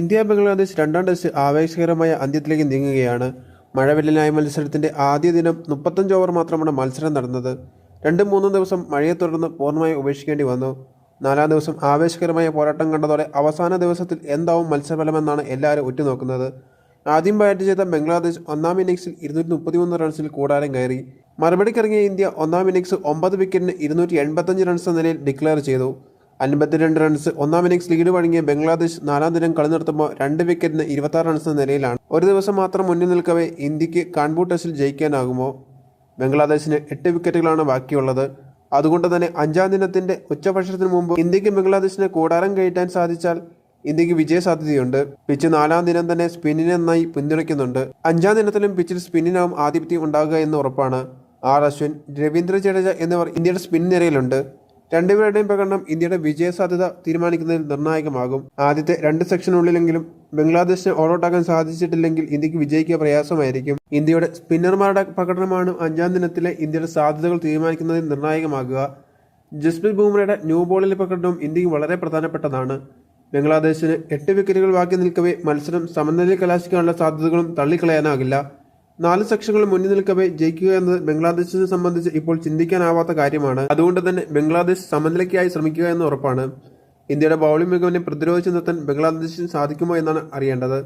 India Bangladesh രണ്ടാം test ആവേശകരമായ അന്ത്യത്തിലേക്ക് നീങ്ങുകയാണ്. മഴവില്ലനായ മത്സരത്തിന്റെ ആദ്യ ദിനം മുപ്പത്തഞ്ച് ഓവർ മാത്രമാണ് മത്സരം നടന്നത്. രണ്ടും മൂന്നും ദിവസം മഴയെ തുടർന്ന് പൂർണമായി ഉപേക്ഷിക്കേണ്ടി വന്നു. നാലാം ദിവസം ആവേശകരമായ പോരാട്ടം കണ്ടതോടെ അവസാന ദിവസത്തിൽ എന്താവും മത്സരഫലമെന്നാണ് എല്ലാവരും ഉറ്റുനോക്കുന്നത്. ആദ്യം ബാറ്റ് ചെയ്ത ബംഗ്ലാദേശ് ഒന്നാം ഇന്നിംഗ്സിൽ ഇരുന്നൂറ്റി മുപ്പത്തിമൂന്ന് റൺസിൽ കൂടാരം കയറി. മറുപടിക്കിറങ്ങിയ ഇന്ത്യ ഒന്നാം ഇന്നിംഗ്സ് ഒമ്പത് വിക്കറ്റിന് ഇരുന്നൂറ്റി എൺപത്തഞ്ച് റൺസ് എന്ന നിലയിൽ ഡിക്ലെയർ ചെയ്തു. അൻപത്തിരണ്ട് റൺസ് ഒന്നാം ഇന്നിംഗ്സ് ലീഡ് വഴങ്ങിയ ബംഗ്ലാദേശ് നാലാം ദിനം കളി നിർത്തുമ്പോൾ രണ്ട് വിക്കറ്റിന് ഇരുപത്താറ് റൺസ് എന്ന നിലയിലാണ്. ഒരു ദിവസം മാത്രം മുന്നിൽ നിൽക്കവേ ഇന്ത്യയ്ക്ക് കാൺപൂർ ടെസ്റ്റിൽ ജയിക്കാനാകുമോ? ബംഗ്ലാദേശിന് എട്ട് വിക്കറ്റുകളാണ് ബാക്കിയുള്ളത്. അതുകൊണ്ട് തന്നെ അഞ്ചാം ദിനത്തിന്റെ ഉച്ചഭക്ഷണത്തിന് മുമ്പ് ഇന്ത്യയ്ക്ക് ബംഗ്ലാദേശിനെ കൂടാരം കയറ്റാൻ സാധിച്ചാൽ ഇന്ത്യയ്ക്ക് വിജയ സാധ്യതയുണ്ട് പിച്ച് നാലാം ദിനം തന്നെ സ്പിന്നിനെ നന്നായി പിന്തുണയ്ക്കുന്നുണ്ട്. അഞ്ചാം ദിനത്തിലും പിച്ചിൽ സ്പിന്നിനാവും ആധിപത്യം ഉണ്ടാകുക എന്ന് ഉറപ്പാണ്. ആർ അശ്വിൻ രവീന്ദ്ര ജഡേജ എന്നിവർ ഇന്ത്യയുടെ സ്പിൻ നിരയിലുണ്ട്. രണ്ടുപേരുടെയും പ്രകടനം ഇന്ത്യയുടെ വിജയ സാധ്യത തീരുമാനിക്കുന്നതിൽ നിർണായകമാകും. ആദ്യത്തെ രണ്ട് സെക്ഷനുള്ളിലെങ്കിലും ബംഗ്ലാദേശിനെ ഓൾഔട്ടാക്കാൻ സാധിച്ചിട്ടില്ലെങ്കിൽ ഇന്ത്യയ്ക്ക് വിജയിക്കുക പ്രയാസമായിരിക്കും. ഇന്ത്യയുടെ സ്പിന്നർമാരുടെ പ്രകടനമാണ് അഞ്ചാം ദിനത്തിലെ ഇന്ത്യയുടെ സാധ്യതകൾ തീരുമാനിക്കുന്നതിൽ നിർണായകമാകുക. ജസ്പ്രീത് ബുംറയുടെ ന്യൂ ബോളിലെ പ്രകടനവും ഇന്ത്യയ്ക്ക് വളരെ പ്രധാനപ്പെട്ടതാണ്. ബംഗ്ലാദേശിന് എട്ട് വിക്കറ്റുകൾ ബാക്കി നിൽക്കവേ മത്സരം സമനിലയിൽ കലാശിക്കാനുള്ള സാധ്യതകളും തള്ളിക്കളയാനാകില്ല. നാല് സെക്ഷനുകൾ മുന്നിൽ നിൽക്കവേ ജയിക്കുക എന്നത് ബംഗ്ലാദേശിനെ സംബന്ധിച്ച് ഇപ്പോൾ ചിന്തിക്കാനാവാത്ത കാര്യമാണ്. അതുകൊണ്ട് തന്നെ ബംഗ്ലാദേശ് സമനിലയ്ക്കായി ശ്രമിക്കുക എന്ന് ഉറപ്പാണ്. ഇന്ത്യയുടെ ബൗളിംഗ് മികവിനെ പ്രതിരോധിച്ചു നിർത്താൻ ബംഗ്ലാദേശിന് സാധിക്കുമോ എന്നാണ് അറിയേണ്ടത്.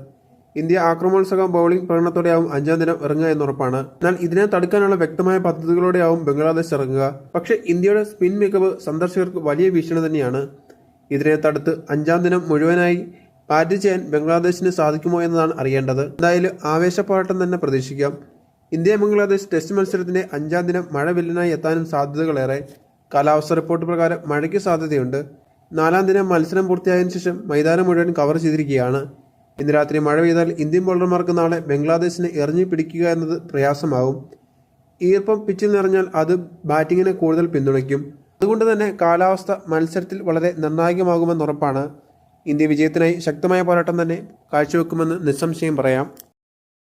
ഇന്ത്യ ആക്രമണോത്സവം ബൗളിംഗ് പ്രകടനത്തോടെയാവും അഞ്ചാം ദിനം ഇറങ്ങുക എന്നുറപ്പാണ് എന്നാൽ ഇതിനെ തടുക്കാനുള്ള വ്യക്തമായ പദ്ധതികളോടെയാവും ബംഗ്ലാദേശ് ഇറങ്ങുക. പക്ഷേ ഇന്ത്യയുടെ സ്പിൻ മികവ് സന്ദർശകർക്ക് വലിയ ഭീഷണി തന്നെയാണ്. ഇതിനെ തടുത്ത് അഞ്ചാം ദിനം മുഴുവനായി ബാറ്റ് ചെയ്യാൻ ബംഗ്ലാദേശിന് സാധിക്കുമോ എന്നതാണ് അറിയേണ്ടത്. എന്തായാലും ആവേശപ്പോരാട്ടം തന്നെ പ്രതീക്ഷിക്കാം. ഇന്ത്യ ബംഗ്ലാദേശ് ടെസ്റ്റ് മത്സരത്തിന്റെ അഞ്ചാം ദിനം മഴ വില്ലനായി എത്താനും സാധ്യതകളേറെ. കാലാവസ്ഥ റിപ്പോർട്ട് പ്രകാരം മഴയ്ക്ക് സാധ്യതയുണ്ട്. നാലാം ദിനം മത്സരം പൂർത്തിയായതിന് ശേഷം മൈതാനം മുഴുവൻ കവർ ചെയ്തിരിക്കുകയാണ്. ഇന്ന് രാത്രി മഴ പെയ്താൽ ഇന്ത്യൻ ബോളർമാർക്ക് നാളെ ബംഗ്ലാദേശിനെ എറിഞ്ഞു പിടിക്കുക എന്നത് പ്രയാസമാവും ഈർപ്പം പിച്ചിൽ നിറഞ്ഞാൽ അത് ബാറ്റിങ്ങിനെ കൂടുതൽ പിന്തുണയ്ക്കും. അതുകൊണ്ട് തന്നെ കാലാവസ്ഥ മത്സരത്തിൽ വളരെ നിർണായകമാകുമെന്ന് ഉറപ്പാണ്. ഇന്ത്യ വിജയത്തിനായി ശക്തമായ പോരാട്ടം തന്നെ കാഴ്ചവെക്കുമെന്ന് നിസ്സംശയം പറയാം